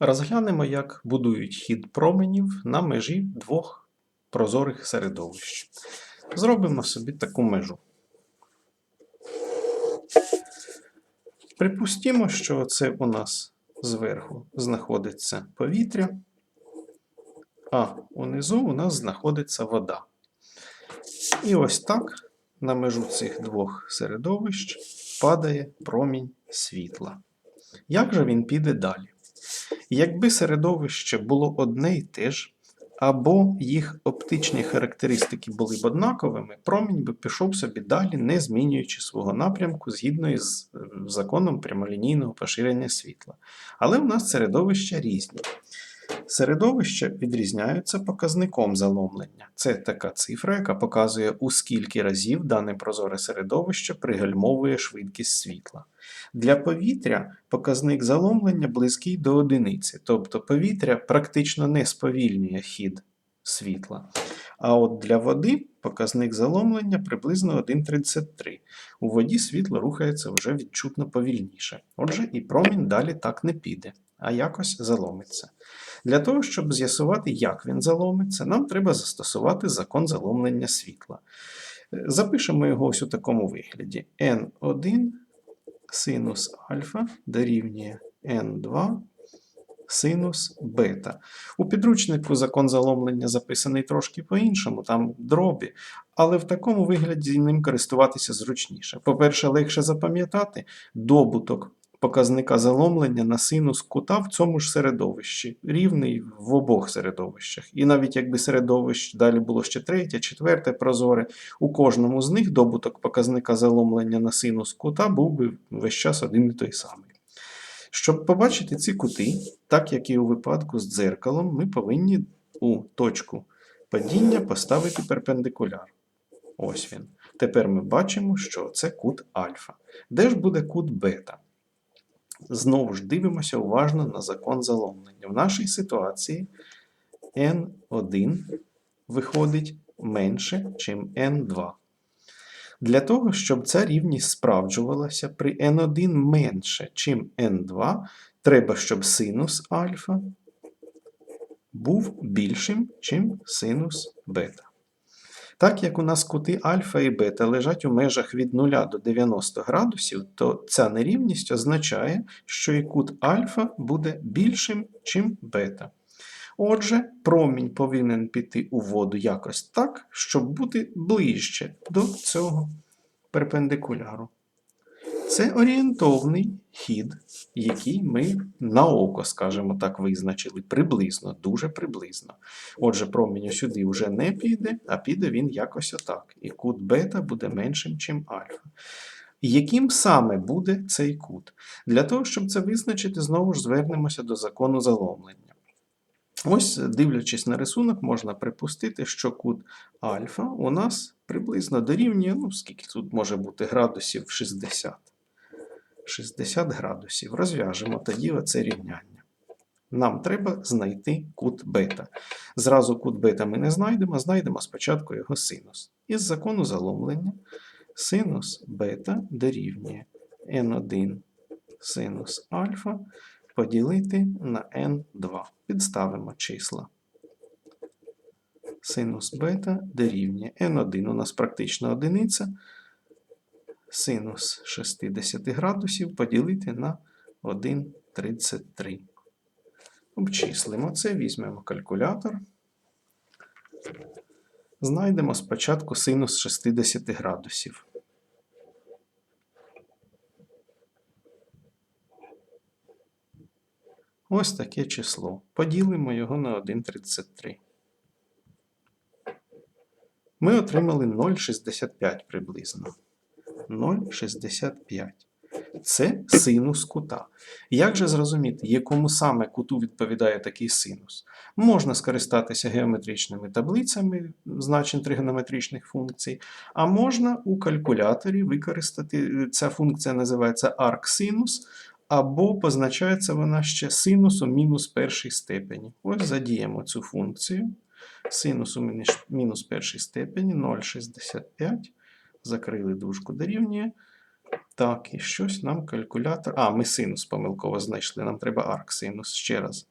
Розглянемо, як будують хід променів на межі двох прозорих середовищ. Зробимо собі таку межу. Припустімо, що це у нас зверху знаходиться повітря, а унизу у нас знаходиться вода. І ось так на межу цих двох середовищ падає промінь світла. Як же він піде далі? Якби середовище було одне і те ж, або їх оптичні характеристики були б однаковими, промінь би пішов собі далі, не змінюючи свого напрямку згідно із е, законом прямолінійного поширення світла. Але в нас середовища різні. Середовища відрізняються показником заломлення. Це така цифра, яка показує, у скільки разів дане прозоре середовище пригальмовує швидкість світла. Для повітря показник заломлення близький до одиниці, тобто повітря практично не сповільнює хід світла. А от для води показник заломлення приблизно 1,33. У воді світло рухається вже відчутно повільніше. Отже, і промінь далі так не піде, а якось заломиться. Для того, щоб з'ясувати, як він заломиться, нам треба застосувати закон заломлення світла. Е, Запишемо його ось у такому вигляді. n1 синус альфа дорівнює n2 синус бета. У підручнику закон заломлення записаний трошки по-іншому, там дробі, але в такому вигляді ним користуватися зручніше. По-перше, легше запам'ятати добуток показника заломлення на синус кута в цьому ж середовищі, рівний в обох середовищах. І навіть якби середовищ далі було ще третє, четверте прозоре, у кожному з них добуток показника заломлення на синус кута був би весь час один і той самий. Щоб побачити ці кути, так як і у випадку з дзеркалом, ми повинні у точку падіння поставити перпендикуляр. Ось він. Тепер ми бачимо, що це кут альфа. Де ж буде кут бета? Знову ж дивимося уважно на закон заломлення. В нашій ситуації n1 виходить менше, ніж n2. Для того, щоб ця рівність справджувалася при n1 менше, ніж n2, треба, щоб синус альфа був більшим, ніж синус бета. Так як у нас кути альфа і бета лежать у межах від 0 до 90 градусів, то ця нерівність означає, що і кут альфа буде більшим, чим бета. Отже, промінь повинен піти у воду якось так, щоб бути ближче до цього перпендикуляру. Це орієнтовний хід, який ми на око, скажімо так, визначили приблизно, дуже приблизно. Отже, промінь сюди вже не піде, а піде він якось отак. І кут бета буде меншим, ніж альфа. Яким саме буде цей кут? Для того, щоб це визначити, знову ж звернемося до закону заломлення. Ось, дивлячись на рисунок, можна припустити, що кут альфа у нас приблизно дорівнює, ну, скільки тут може бути градусів 60. 60 градусів. Розв'яжемо тоді оце рівняння. Нам треба знайти кут бета. Зразу кут бета ми не знайдемо, знайдемо спочатку його синус. Із закону заломлення синус бета дорівнює n1 синус альфа поділити на n2. Підставимо числа. Синус бета дорівнює n1 у нас практично одиниця. Синус 60 градусів поділити на 1,33. Обчислимо це, візьмемо калькулятор. Знайдемо спочатку синус 60 градусів. Ось таке число. Поділимо його на 1,33. Ми отримали 0,65 приблизно. 0,65. Це синус кута. Як же зрозуміти, якому саме куту відповідає такий синус? Можна скористатися геометричними таблицями значень тригонометричних функцій, а можна у калькуляторі використати, ця функція називається арксинус, або позначається вона ще синусом мінус першій степені. Ось задіємо цю функцію. Синусу мінус- першій степені 0,65. Закрили дужку дорівнює. Так, і щось нам калькулятор. А, ми синус помилково знайшли. Нам треба арксинус ще раз.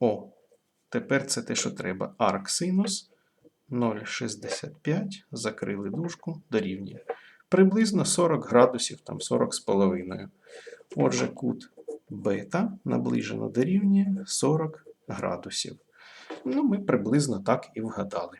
О, тепер це те, що треба. Арксинус 0,65. Закрили дужку, дорівнює. Приблизно 40 градусів, там 40 з половиною. Отже, кут бета наближено дорівнює 40 градусів. Ну, ми приблизно так і вгадали.